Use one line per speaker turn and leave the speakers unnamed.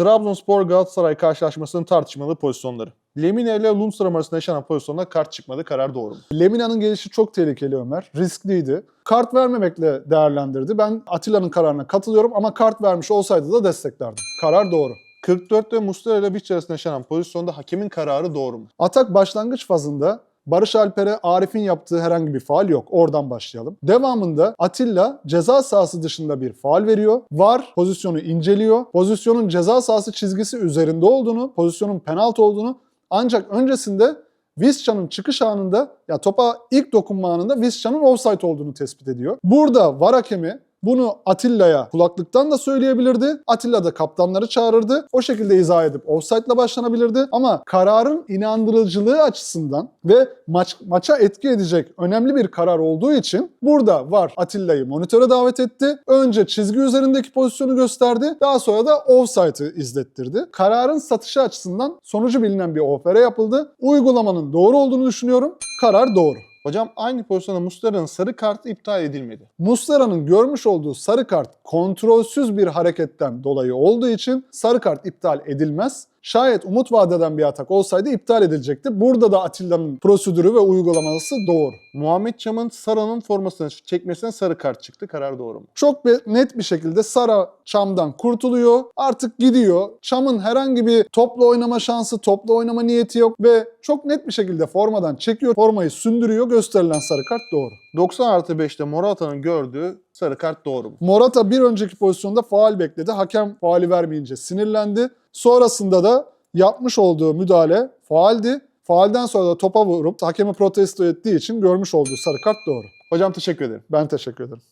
Trabzonspor Galatasaray karşılaşmasının tartışmalı pozisyonları. Lemina ile Lundstram arasında yaşanan pozisyonda kart çıkmadı. Karar doğru mu?
Lemina'nın gelişi çok tehlikeli Ömer. Riskliydi. Kart vermemekle değerlendirdi. Ben Atilla'nın kararına katılıyorum ama kart vermiş olsaydı da desteklerdim. Karar doğru.
44'te Muslera ile Biç arasında yaşanan pozisyonda hakemin kararı doğru mu?
Atak başlangıç fazında Barış Alper'e Arif'in yaptığı herhangi bir faal yok. Oradan başlayalım. Devamında Atilla ceza sahası dışında bir faal veriyor. VAR pozisyonu inceliyor. Pozisyonun ceza sahası çizgisi üzerinde olduğunu, pozisyonun penaltı olduğunu ancak öncesinde Visca'nın çıkış anında ya topa ilk dokunma anında Visca'nın offside olduğunu tespit ediyor. Burada VAR hakemi bunu Atilla'ya kulaklıktan da söyleyebilirdi. Atilla da kaptanları çağırırdı. O şekilde izah edip offside'la başlanabilirdi. Ama kararın inandırıcılığı açısından ve maç, maça etki edecek önemli bir karar olduğu için burada var Atilla'yı monitöre davet etti. Önce çizgi üzerindeki pozisyonu gösterdi. Daha sonra da offside'ı izlettirdi. Kararın satışı açısından sonucu bilinen bir ofere yapıldı. Uygulamanın doğru olduğunu düşünüyorum. Karar doğru.
Hocam aynı pozisyonda Muslera'nın sarı kartı iptal edilmedi.
Muslera'nın görmüş olduğu sarı kart kontrolsüz bir hareketten dolayı olduğu için sarı kart iptal edilmez. Şayet umut vadeden bir atak olsaydı iptal edilecekti. Burada da Atilla'nın prosedürü ve uygulaması doğru.
Muhammed Çam'ın Sara'nın formasını çekmesine sarı kart çıktı. Karar doğru mu?
Çok net bir şekilde Sara Çam'dan kurtuluyor. Artık gidiyor. Çam'ın herhangi bir topla oynama şansı, topla oynama niyeti yok ve çok net bir şekilde formadan çekiyor. Formayı sündürüyor. Gösterilen sarı kart doğru.
90 artı 5'te Morata'nın gördüğü sarı kart doğru mu?
Morata bir önceki pozisyonda faal bekledi. Hakem faali vermeyince sinirlendi. Sonrasında da yapmış olduğu müdahale faaldi. Faalden sonra da topa vurup hakemi protesto ettiği için görmüş olduğu sarı kart doğru.
Hocam teşekkür ederim.
Ben teşekkür ederim.